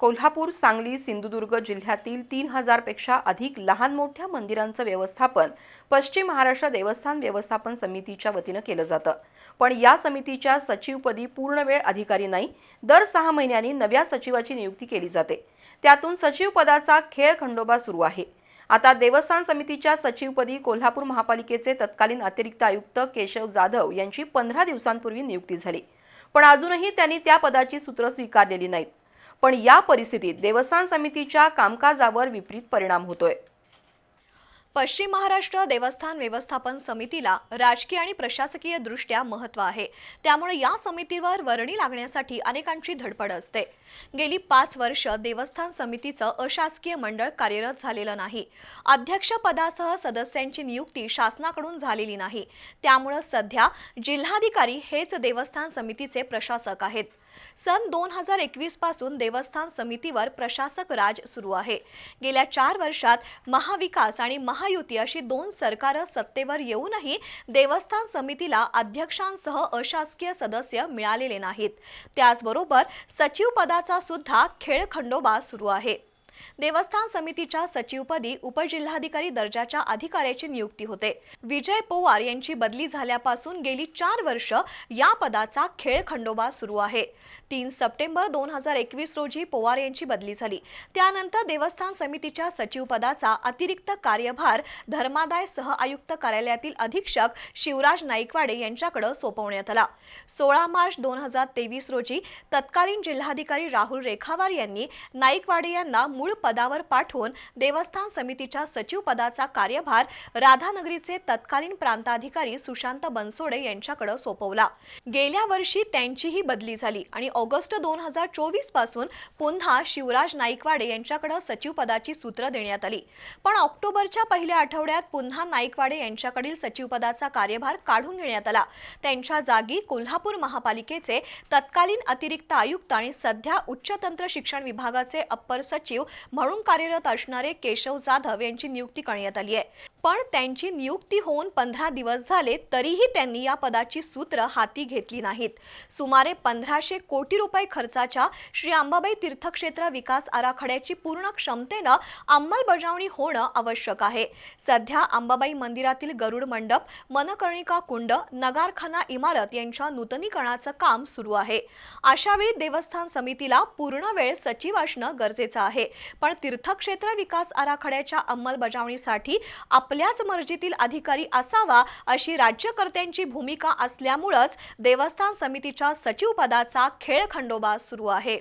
कोल्हापूर सांगली सिंधुदुर्ग जिल्ह्यातील तीन हजारपेक्षा अधिक लहान मोठ्या मंदिरांचं व्यवस्थापन पश्चिम महाराष्ट्र देवस्थान व्यवस्थापन समितीच्या वतीनं केलं जातं. पण या समितीच्या सचिवपदी पूर्णवेळ अधिकारी नाही. दर सहा महिन्यांनी नव्या सचिवाची नियुक्ती केली जाते. त्यातून सचिव पदाचा खेळ खंडोबा सुरू आहे. आता देवस्थान समितीच्या सचिवपदी कोल्हापूर महापालिकेचे तत्कालीन अतिरिक्त आयुक्त केशव जाधव यांची पंधरा दिवसांपूर्वी नियुक्ती झाली. पण अजूनही त्यांनी त्या पदाची सूत्र स्वीकारलेली नाहीत. पण या परिस्थितीत देवस्थान समितीच्या कामकाजावर विपरीत परिणाम होतोय. पश्चिम महाराष्ट्र देवस्थान व्यवस्थापन समितीला राजकीय आणि प्रशासकीय दृष्ट्या महत्त्व आहे. त्यामुळे या समितीवर वर्णी लागण्यासाठी अनेकांची धडपड असते. गेली पाच वर्ष देवस्थान समितीचं अशासकीय मंडळ कार्यरत झालेलं नाही. अध्यक्षपदासह सदस्यांची नियुक्ती शासनाकडून झालेली नाही. त्यामुळं सध्या जिल्हाधिकारी हेच देवस्थान समितीचे प्रशासक आहेत. सन दोन हजार एकवीसपासून देवस्थान समितीवर प्रशासक राज सुरू आहे. गेल्या चार वर्षात महाविकास आणि महा महायुती अशी दोन सरकारं सत्तेवर येऊनही देवस्थान समितीला अध्यक्षांसह अशासकीय सदस्य मिळालेले नाहीत. त्याचबरोबर सचिव पदाचा सुद्धा खेळखंडोबा सुरू आहे. देवस्थान समितीच्या सचिवपदी उपजिल्हाधिकारी दर्जाच्या अधिकाऱ्याची नियुक्ती होते. विजय पोवार यांची बदली झाल्यापासून गेली चार वर्ष या पदाचा खेळ खंडोबा सुरू आहे. तीन सप्टेंबर दोन हजार एकवीस रोजी पोवार यांची बदली झाली. त्यानंतर देवस्थान समितीच्या सचिवपदाचा अतिरिक्त कार्यभार धर्मादाय सह आयुक्त कार्यालयातील अधीक्षक शिवराज नाईकवाडे यांच्याकडे सोपवण्यात आला. सोळा मार्च दोन हजार तेवीस रोजी तत्कालीन जिल्हाधिकारी राहुल रेखावार यांनी नाईकवाडे यांना मूळ पदावर पाठवून देवस्थान समितीच्या सचिव पदाचा कार्यभार राधानगरीचे तत्कालीन प्रांताधिकारी सुशांत बनसोडे यांच्याकडे सोपवला. गेल्या वर्षी त्यांचीही बदली झाली आणि ऑगस्ट दोन हजार चोवीसपासून पुन्हा शिवराज नाईकवाडे यांच्याकडे सचिव पदाची सूत्र देण्यात आली. पण ऑक्टोबरच्या पहिल्या आठवड्यात पुन्हा नाईकवाडे यांच्याकडील सचिव पदाचा कार्यभार काढून घेण्यात आला. त्यांच्या जागी कोल्हापूर महापालिकेचे तत्कालीन अतिरिक्त आयुक्त आणि सध्या उच्च तंत्र शिक्षण विभागाचे अप्पर सचिव म्हणून कार्यरत असणारे केशव जाधव यांची नियुक्ती करण्यात आली आहे. पण त्यांची नियुक्ती होऊन पंधरा दिवस झाले तरीही त्यांनी या पदाची सूत्र हाती घेतली नाहीत. सुमारे पंधराशे कोटी रुपये खर्चाच्या श्री अंबाबाई तीर्थक्षेत्र विकास आराखड्याची पूर्ण क्षमतेनं अंमलबजावणी होणं आवश्यक आहे. सध्या अंबाबाई मंदिरातील गरुड मंडप मनकर्णिका कुंड नगारखाना इमारत यांच्या नूतनीकरणाचं काम सुरू आहे. अशावेळी देवस्थान समितीला पूर्ण वेळ सचिव असणं गरजेचं आहे. पण तीर्थक्षेत्र विकास आराखड्याच्या अंमलबजावणीसाठी आपल्याच मर्जीतील अधिकारी असावा अशी राज्यकर्त्यांची भूमिका असल्यामुळंच देवस्थान समितीच्या सचिवपदाचा खेळखंडोबा खेळ सुरू आहे.